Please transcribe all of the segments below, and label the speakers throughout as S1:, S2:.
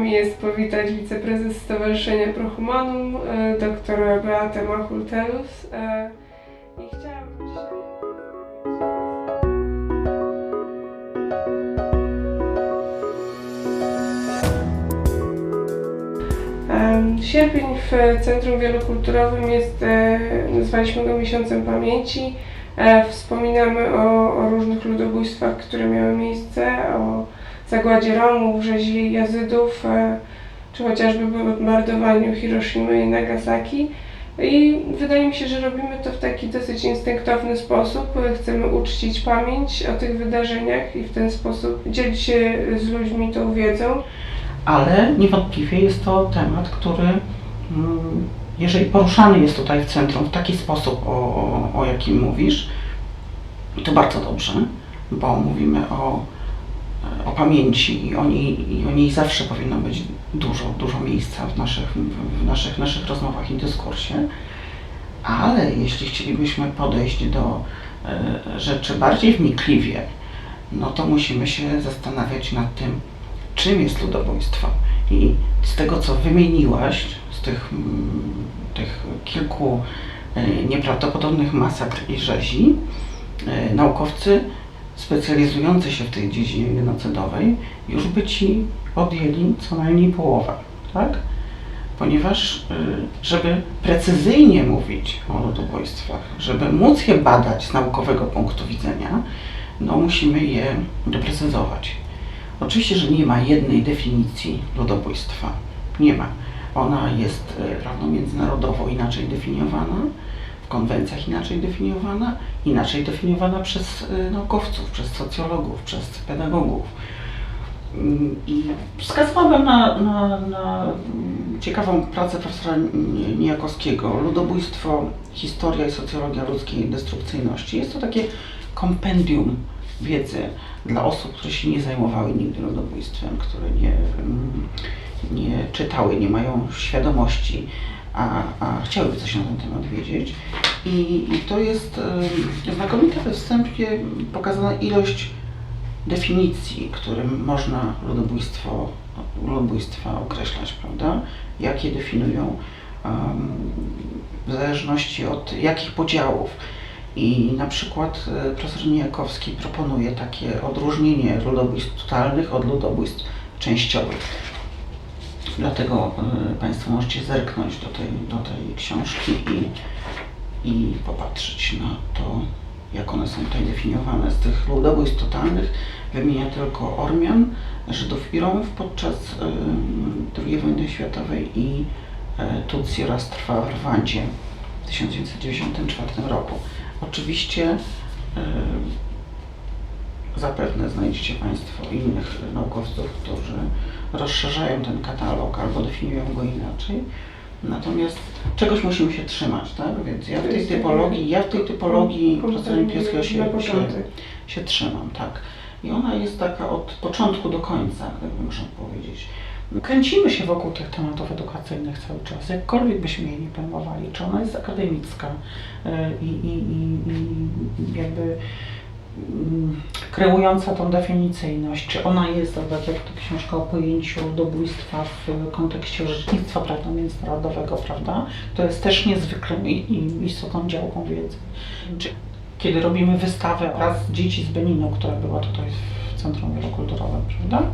S1: mi jest powitać wiceprezes Stowarzyszenia Prohumanum, e, dr Beatę Machul-Telus. E, I. Em, Sierpień w Centrum Wielokulturowym jest, e, nazwaliśmy go Miesiącem Pamięci. Wspominamy o, o różnych ludobójstwach, które miały miejsce, o zagładzie Romów, rzezi Jazydów, e, czy chociażby bombardowaniu Hiroshimy i Nagasaki. I wydaje mi się, że robimy to w taki dosyć instynktowny sposób. Chcemy uczcić pamięć o tych wydarzeniach i w ten sposób dzielić się z ludźmi tą wiedzą.
S2: ale niewątpliwie jest to temat, który, mm, jeżeli poruszany jest tutaj w centrum w taki sposób, o, o, o jakim mówisz, to bardzo dobrze, bo mówimy o pamięci i o, niej, i zawsze powinno być dużo, dużo miejsca w naszych, w naszych, naszych rozmowach i dyskursie. Ale jeśli chcielibyśmy podejść do e, rzeczy bardziej wnikliwie, no to musimy się zastanawiać nad tym, czym jest ludobójstwo. I z tego, co wymieniłaś, z tych, tych kilku e, nieprawdopodobnych masakr i rzezi, e, naukowcy specjalizujący się w tej dziedzinie genocydowej już by ci odjęli co najmniej połowę, tak? Ponieważ, e, żeby precyzyjnie mówić o ludobójstwach, żeby móc je badać z naukowego punktu widzenia, no musimy je doprecyzować. Oczywiście, że nie ma jednej definicji ludobójstwa. Nie ma. Ona jest e, prawną międzynarodowo inaczej definiowana, konwencjach inaczej definiowana, inaczej definiowana przez e, naukowców, przez socjologów, przez pedagogów. Mm, I wskazywałabym na, na, na ciekawą pracę profesora Ni- Nijakowskiego, Ludobójstwo, historia i socjologia ludzkiej destrukcyjności. Jest to takie kompendium wiedzy dla osób, które się nie zajmowały nigdy ludobójstwem, które nie, mm, nie czytały, nie mają świadomości, a, a chciałyby coś na ten temat wiedzieć. I, i to jest e, znakomita we wstępie pokazana ilość definicji, którym można ludobójstwo, ludobójstwa określać, prawda? Jak je definiują em, w zależności od jakich podziałów. I na przykład e, profesor Nijakowski proponuje takie odróżnienie ludobójstw totalnych od ludobójstw częściowych. Dlatego e, Państwo możecie zerknąć do tej, do tej książki i, i popatrzeć na to, jak one są tutaj definiowane. Z tych ludobójstw totalnych wymienia tylko Ormian, Żydów i Romów podczas e, II wojny światowej i e, Tutsi oraz trwa w Rwandzie w 1994 roku. Oczywiście zapewne znajdziecie Państwo innych naukowców, którzy rozszerzają ten katalog albo definiują go inaczej. Natomiast czegoś musimy się trzymać, tak? Więc ja w tej typologii, ja w tej typologii profesora Niepieskiego
S1: na
S2: się, się, się trzymam, tak. I ona jest taka od początku do końca, gdyby można powiedzieć. Kręcimy się wokół tych tematów edukacyjnych cały czas, jakkolwiek byśmy jej nie pojmowali, czy ona jest akademicka y, i, i, i, i jakby kreująca tą definicyjność, czy ona jest, tak jak ta książka o pojęciu ludobójstwa w kontekście orzecznictwa prawno międzynarodowego, prawda? To jest też niezwykle i- i istotną działką wiedzy. Czy kiedy robimy wystawę raz dzieci z Beninu, która była tutaj w Centrum Wielokulturowym, prawda?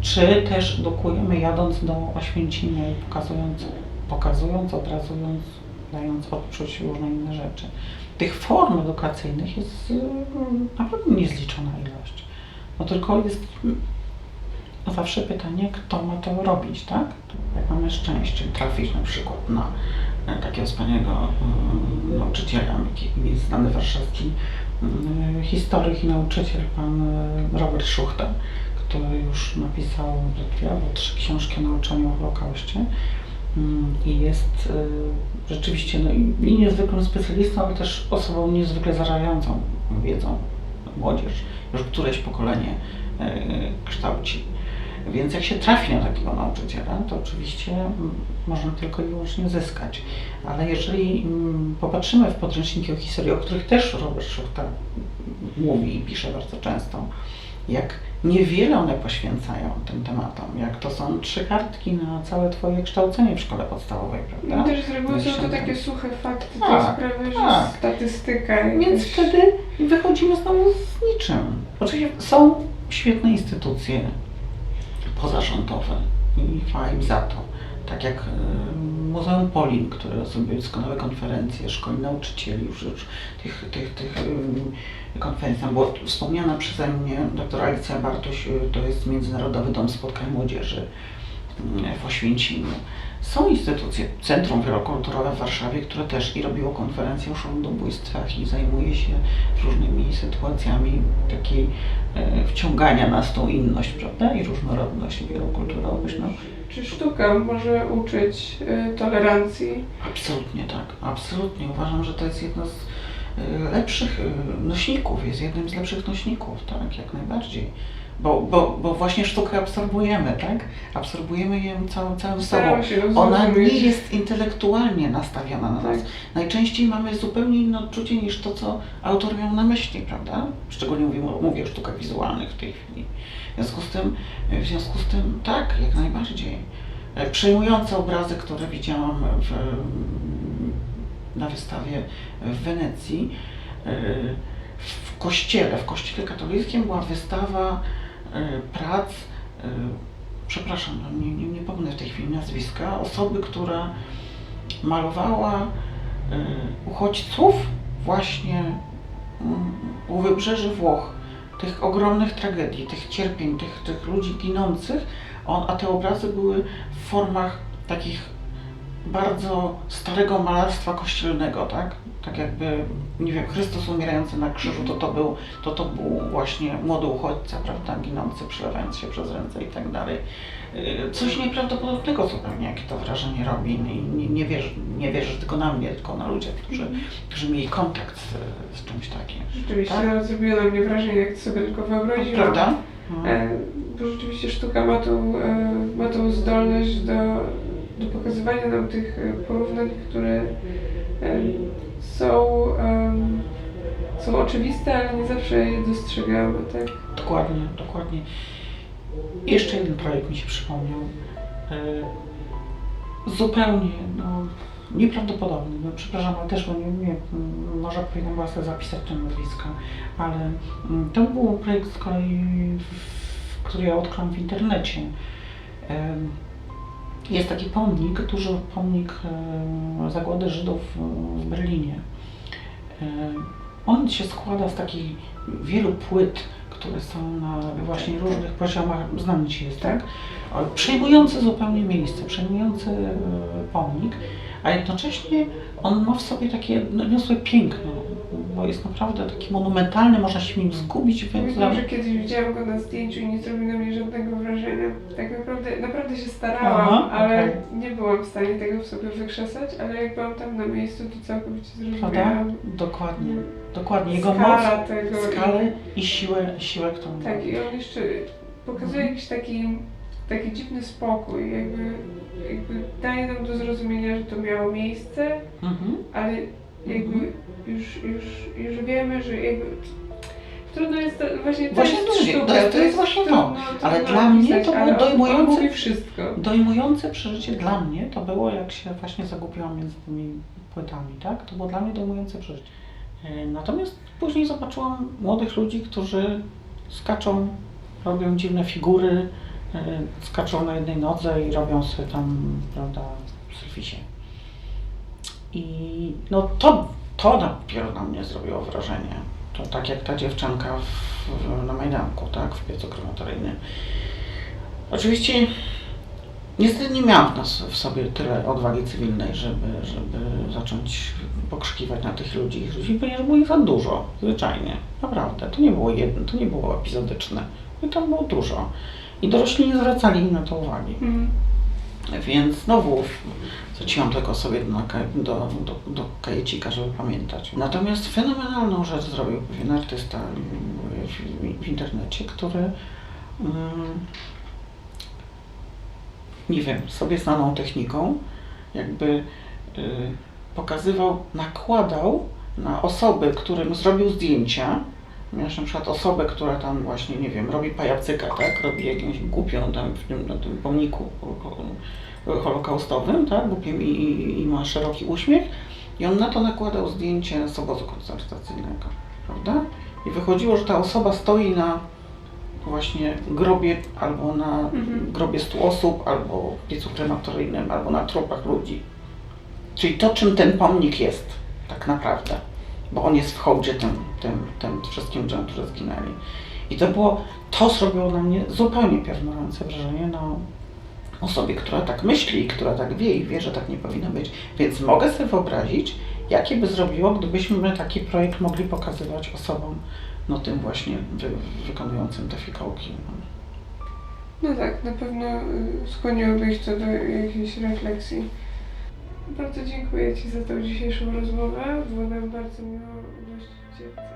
S2: Czy też edukujemy jadąc do Oświęcimia i pokazując, pokazując, obrazując, dając odczuć różne inne rzeczy. Tych form edukacyjnych jest y, naprawdę niezliczona ilość. No tylko jest mm, zawsze pytanie, kto ma to robić, tak? Jak mamy szczęście trafić na przykład na takiego wspaniałego mm, nauczyciela, jaki jest znany warszawski mm, historyk i nauczyciel, pan Robert Szuchta, który już napisał dwie albo trzy książki o nauczaniu o Holokauście. Mm, I jest y, rzeczywiście no, i niezwykłym specjalistą, ale też osobą niezwykle zarażającą wiedzą młodzież. Już któreś pokolenie y, kształci. Więc jak się trafi na takiego nauczyciela, to oczywiście mm, można tylko i wyłącznie zyskać. Ale jeżeli mm, popatrzymy w podręczniki o historii, o których też Robert Szuchta mówi i pisze bardzo często, jak Niewiele one poświęcają tym tematom, jak to są trzy kartki na całe Twoje kształcenie w szkole podstawowej,
S1: No
S2: prawda?
S1: też z reguły są to takie
S2: tak.
S1: suche fakty,
S2: Tak,
S1: te sprawy,
S2: tak.
S1: że statystyka.
S2: Więc
S1: jakaś-
S2: wtedy wychodzimy znowu z niczym. Oczywiście są świetne instytucje pozarządowe i im za to. Tak jak e, Muzeum Polin, które sobie doskonałe konferencje, szkoli nauczycieli, już, już tych, tych, tych em, konferencji. Tam była wspomniana przeze mnie dr Alicja Bartuś, e, to jest Międzynarodowy Dom Spotkań Młodzieży w Oświęcimiu. Są instytucje, Centrum Wielokulturowe w Warszawie, które też i robiło konferencje o ślubobójstwach i zajmuje się różnymi sytuacjami takiej e, wciągania nas w tą inność, prawda? I różnorodność, wielokulturowość. No,
S1: Czy sztuka może uczyć y, tolerancji?
S2: absolutnie tak, absolutnie. Uważam, że to jest jedno z e, lepszych e, nośników, jest jednym z lepszych nośników, tak, jak najbardziej. Bo, bo, bo właśnie sztukę absorbujemy, tak? Absorbujemy ją całą, całym sobą.
S1: Staramy się ją
S2: Ona nie jest intelektualnie nastawiona na nas.
S1: Tak.
S2: Najczęściej mamy zupełnie inne odczucie niż to, co autor miał na myśli, prawda? Szczególnie mówię, mówię o sztukach wizualnych w tej chwili. W związku z tym, w związku z tym tak, jak najbardziej. E, Przejmujące obrazy, które widziałam w, na wystawie w Wenecji, e, w kościele, w kościele katolickim była wystawa prac, e, przepraszam, no nie, nie, nie pomnę w tej chwili nazwiska, osoby, która malowała e, uchodźców właśnie mm, u wybrzeży Włoch, tych ogromnych tragedii, tych cierpień, tych, tych ludzi ginących, a te obrazy były w formach takich bardzo starego malarstwa kościelnego, tak? Tak jakby, nie wiem, Chrystus umierający na krzyżu, to to był, to to był właśnie młody uchodźca, prawda, ginący, przelewając się przez ręce i tak dalej. Yy, Coś nieprawdopodobnego zupełnie, jakie to wrażenie robi. Nie, nie, wierzę, nie wierzę tylko na mnie, tylko na ludziach, którzy, którzy mieli kontakt z, z czymś takim.
S1: Rzeczywiście
S2: Tak?
S1: zrobiło na mnie wrażenie, jak sobie tylko wyobraziłam.
S2: Prawda?
S1: E, bo rzeczywiście sztuka ma tą, e, ma tą zdolność do, do pokazywania nam tych e, porównań, które e, są, są oczywiste, ale nie zawsze je dostrzegamy, tak?
S2: Dokładnie, dokładnie. Jeszcze jeden projekt mi się przypomniał. E, Zupełnie, no, nieprawdopodobny. No, przepraszam, ale też, bo nie, nie, może powinnam była zapisać te nazwiska, ale mm, to był projekt z kolei, który ja odkryłam w internecie. Jest taki pomnik, duży pomnik zagłady Żydów w Berlinie. On się składa z takich wielu płyt, które są na właśnie różnych poziomach, znany Ci jest, tak? Przejmujący zupełnie miejsce, przejmujący e, pomnik, a jednocześnie on ma w sobie takie niosłe piękno, bo jest naprawdę taki monumentalny, można się w nim zgubić, więc
S1: że kiedyś widziałam go na zdjęciu i nie zrobił na mnie żadnego wrażenia. Tak naprawdę, naprawdę się starałam,
S2: Aha,
S1: ale
S2: okej.
S1: nie byłam w stanie tego w sobie wykrzesać, ale jak byłam tam na miejscu, to całkowicie zrozumiałam
S2: Dokładnie, dokładnie. Jego moc,
S1: skalę tego. i-
S2: skalę i siłę, siłę którą ma.
S1: Tak, i on jeszcze pokazuje jakiś taki, taki dziwny spokój, jakby, jakby daje nam do zrozumienia, że to miało miejsce,
S2: Mhm.
S1: ale jakby już, już, już wiemy, że jakby trudno jest to, właśnie to
S2: Właśnie
S1: jest
S2: to jest-
S1: sztuka,
S2: to jest- to jest właśnie to.
S1: trudno-
S2: Ale dla mnie to było dojmujące. Dojmujące przeżycie dla mnie to było, jak się właśnie zagubiłam między tymi płytami, tak? To było dla mnie dojmujące przeżycie. E, Natomiast później zobaczyłam młodych ludzi, którzy skaczą, robią dziwne figury, e, skaczą na jednej nodze i robią sobie tam, prawda, selfisie. I no to, to dopiero na mnie zrobiło wrażenie. To tak jak ta dziewczynka w, na Majdanku, tak, w piecu krematoryjnym. Oczywiście niestety nie miałam w, nas, w sobie tyle odwagi cywilnej, żeby, żeby zacząć pokrzykiwać na tych ludzi, ponieważ było ich za dużo, zwyczajnie, naprawdę. To nie było jedno, to nie było epizodyczne. I tam było dużo. I dorośli nie zwracali na to uwagi.
S1: Mhm.
S2: Więc znowu zaciąłam tylko sobie do, do, do, do kajecika, żeby pamiętać. Natomiast fenomenalną rzecz zrobił pewien artysta w, w internecie, który mm, nie wiem, sobie znaną techniką jakby y, pokazywał, nakładał na osoby, którym zrobił zdjęcia, Miałeś na przykład osobę, która tam właśnie, nie wiem, robi pajacyka, tak? Robi jakąś głupią tam w tym, na tym pomniku holo- holokaustowym, tak? Głupim i, i, i ma szeroki uśmiech. I on na to nakładał zdjęcie z obozu koncentracyjnego, prawda? I wychodziło, że ta osoba stoi na właśnie grobie albo na
S1: Mhm.
S2: grobie stu osób, albo w piecu krematoryjnym, albo na trupach ludzi. Czyli to, czym ten pomnik jest, tak naprawdę. Bo on jest w hołdzie tym, tym, tym wszystkim ludziom, którzy zginęli. I to było, to zrobiło na mnie zupełnie pierworodne wrażenie, no, osobie, która tak myśli, która tak wie i wie, że tak nie powinno być. Więc mogę sobie wyobrazić, jakie by zrobiło, gdybyśmy taki projekt mogli pokazywać osobom, no tym właśnie wy, wykonującym te fikołki.
S1: No tak, na pewno y, skłoniłoby ich to do jakiejś refleksji. Bardzo dziękuję Ci za tą dzisiejszą rozmowę. Było nam bardzo miło gościć Cię.